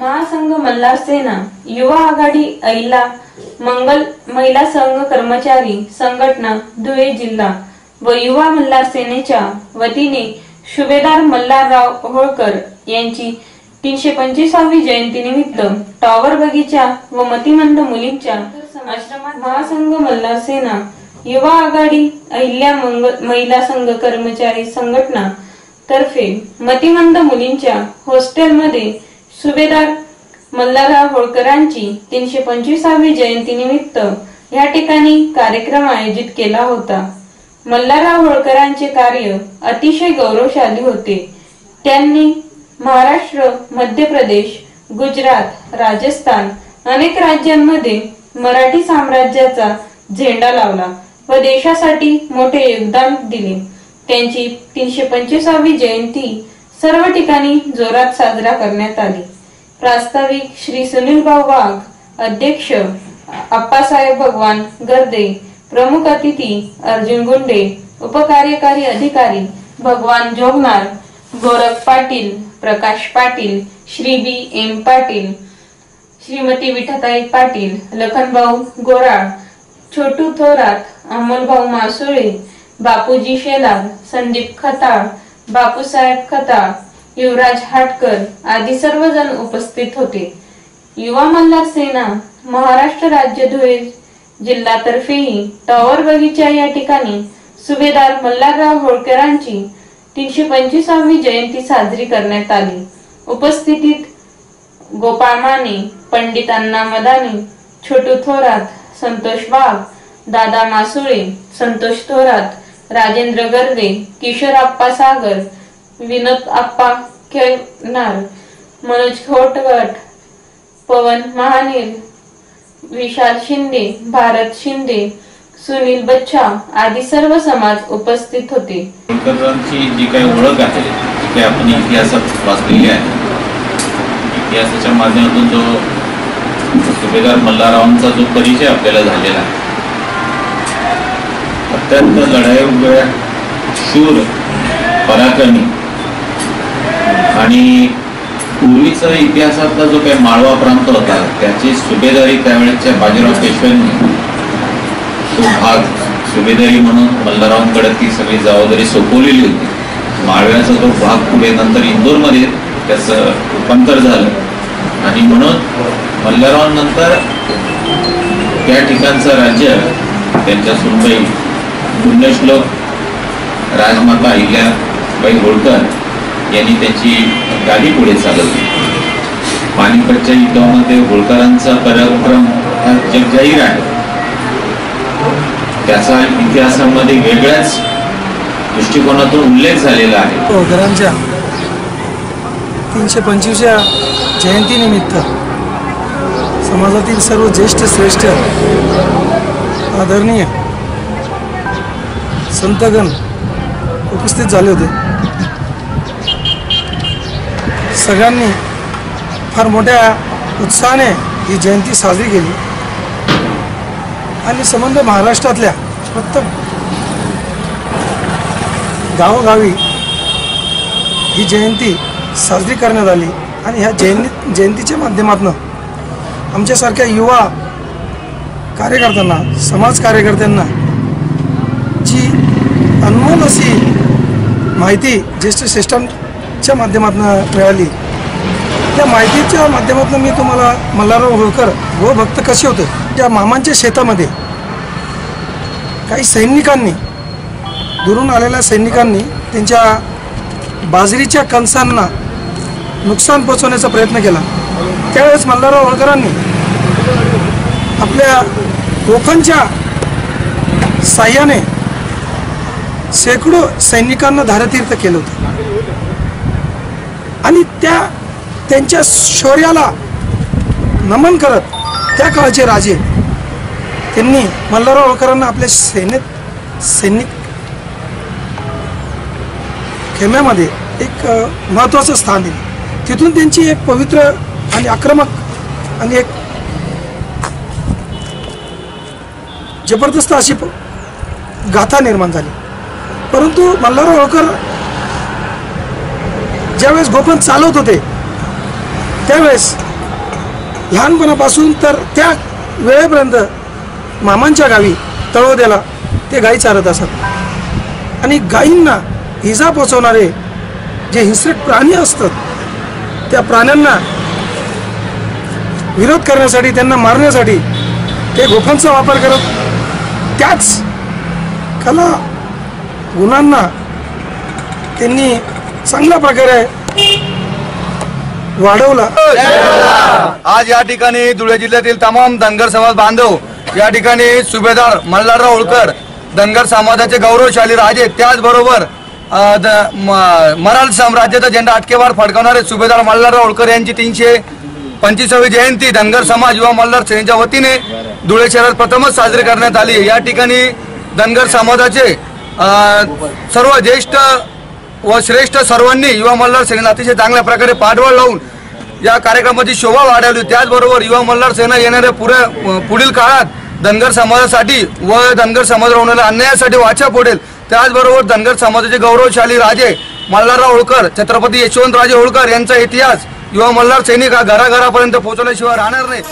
महासंघ मल्हार सेना युवा आघाडी अहिला मंगल महिला संघ कर्मचारी संघटना धुळे जिल्हा व युवा मल्हार सेनेच्या वतीने सुभेदार मल्हारराव होळकर यांची तीनशे पंचवीसावी जयंती निमित्त टॉवर बगीचा व मतिमंद मुलींच्या आश्रमात महासंघ मल्हार सेना युवा आघाडी अहिल्या मंगल महिला संघ कर्मचारी संघटना तर्फे मतिमंद मुलींच्या हॉस्टेलमध्ये सुभेदार मल्हारराव होळकरांची तीनशे पंचवीसावी जयंती निमित्त या ठिकाणी कार्यक्रम आयोजित केला होता. मल्हारराव होळकरांचे कार्य अतिशय गौरवशाली होते. त्यांनी महाराष्ट्र मध्य प्रदेश गुजरात राजस्थान अनेक राज्यांमध्ये मराठी साम्राज्याचा झेंडा लावला व देशासाठी मोठे योगदान दिले. त्यांची तीनशे पंचवीसावी जयंती सर्व ठिकाणी जोरात साजरा करण्यात आली. प्रास्ताविक श्री सुनील भाऊ वाघ अध्यक्ष अप्पासाहेब भगवान गर्दे प्रमुख अतिथी अर्जुन गुंडे उपकार्यकारी अधिकारी भगवान जोगनार गोरख पाटील प्रकाश पाटील श्री बी एम पाटील श्रीमती विठाताई पाटील लखनभाऊ गोराळ छोटू थोरात अमोलभाऊ मासुळे बापूजी शेलार संदीप खताळ बापूसाहेब खताळ युवराज हाटकर आदी सर्वजण उपस्थित होते. युवा मल्हार सेना महाराष्ट्र राज्य धुळे जिल्हातर्फेही टॉवर बगीचा या ठिकाणी सुभेदार मल्हारराव होळकरांची तीनशे पंचवीसावी जयंती साजरी करण्यात आली. उपस्थितीत गोपाळ माने पंडित अण्णा मदानी छोटू थोरात संतोष बाग दादा मासुळे संतोष थोरात राजेंद्र गर्दे किशोर आप्पा सागर विनोद आप्पा खेळणार मनोज खोटगट पवन महानील विशाल शिंदे भारत शिंदे सुनील बच्चा आदी सर्व समाज उपस्थित होते. जी काही ओळख आहे ते आपण इतिहासात वाचलेली आहे. इतिहासाच्या माध्यमातून जो सुभेदार मल्हाररावांचा जो परिचय आपल्याला झालेला आहे. अत्यंत लढाई शूर पराक्रमी आणि पूर्वीचा इतिहासातला जो काही माळवा प्रांत होता त्याची सुभेदारी त्यावेळेच्या बाजीराव पेशव्यांनी. तो भाग सुभेदारी म्हणून मल्हाररावांकडे ती सगळी जबाबदारी सोपवलेली होती. माळव्याचा तो भाग पुढे नंतर इंदोरमध्ये त्याचं रूपांतर झालं. आणि म्हणून मल्हाररावांनंतर त्या ठिकाणचं राज्य त्यांच्या सुनबाई पुण्यश्लोक राजमाता अहिल्याबाई होळकर यांनी त्याची गाडी पुढे चालवली. पानिपतच्या युद्धामध्ये होळकरांचा पराक्रम हा जगजाहीर आहे. त्याचा इतिहासामध्ये वेगळ्याच दृष्टिकोनातून उल्लेख झालेला आहे. होळकरांच्या तीनशे पंचवीसच्या जयंतीनिमित्त समाजातील सर्व ज्येष्ठ श्रेष्ठ आदरणीय संतगण उपस्थित झाले होते. सगळ्यांनी फार मोठ्या उत्साहाने ही जयंती साजरी केली. आणि संबंध महाराष्ट्रातल्या प्रत्येक गावोगावी ही जयंती साजरी करण्यात आली. आणि ह्या जयंती जयंतीच्या माध्यमातून आमच्यासारख्या युवा कार्यकर्त्यांना समाज कार्यकर्त्यांना जी अनमोल अशी माहिती ज्येष्ठ श्रेष्ठांच्या माध्यमातून मिळाली त्या माहितीच्या माध्यमातून मी तुम्हाला मल्हारराव होळकर व भक्त कसे होते त्या मामांच्या शेतामध्ये काही सैनिकांनी दुरून आलेल्या सैनिकांनी त्यांच्या बाजरीच्या कणसांना नुकसान पोचवण्याचा प्रयत्न केला. त्यावेळेस मल्हारराव होळकरांनी आपल्या कोकणच्या साह्याने शेकडो सैनिकांना धारतीर्थ केलं होतं. आणि त्या त्यांच्या शौर्याला नमन करत त्या काळचे राजे त्यांनी मल्हारराव होळकरांना आपल्या सेनेत सैनिक खेम्यामध्ये एक महत्त्वाचं स्थान दिलं. तिथून त्यांची एक पवित्र आणि आक्रमक आणि एक जबरदस्त अशी प- गाथा निर्माण झाली. परंतु मल्हारराव होळकर ज्यावेळेस गोपन चालवत होते त्यावेळेस लहानपणापासून तर त्या वेळेपर्यंत मामांच्या गावी तळोद्याला ते गाई चारत असत. आणि गायींना इजा पोचवणारे जे हिंसक प्राणी असतात त्या प्राण्यांना विरोध करण्यासाठी त्यांना मारण्यासाठी ते गोफांचा वापर करत त्याच कला गुणांना त्यांनी चांगल्या प्रकारे वाढवला. आज या ठिकाणी धुळे जिल्ह्यातील तमाम धनगर समाज बांधव या ठिकाणी सुभेदार मल्हारराव होळकर धनगर समाजाचे गौरवशाली राजे त्याचबरोबर अ, द- म- साम्राज्याचा झेंडा अटकेवार फडकवणारे सुभेदार मल्हारराव होळकर यांची तीनशे पंचवीसावी जयंती धनगर समाज युवा मल्हार सेनेच्या वतीने धुळे शहरात प्रथमच साजरी करण्यात आली. या ठिकाणी धनगर समाजाचे सर्व ज्येष्ठ व श्रेष्ठ सर्वांनी युवा मल्हार सेना अतिशय चांगल्या प्रकारे पाठबळ लावून या कार्यक्रमाची शोभा वाढवली. त्याचबरोबर युवा मल्हार सेना येणाऱ्या पुढे पुढील काळात धनगर समाजासाठी व धनगर समाज होणाऱ्या अन्यायासाठी वाचा फोडेल त्याचबरोबर धनगर समाजाचे गौरवशाली राजे मल्हारराव होळकर छत्रपती यशवंतराजे होळकर यांचा इतिहास युवा मल्हार सैनिक हा घराघरापर्यंत पोहोचवल्याशिवाय राहणार नाही.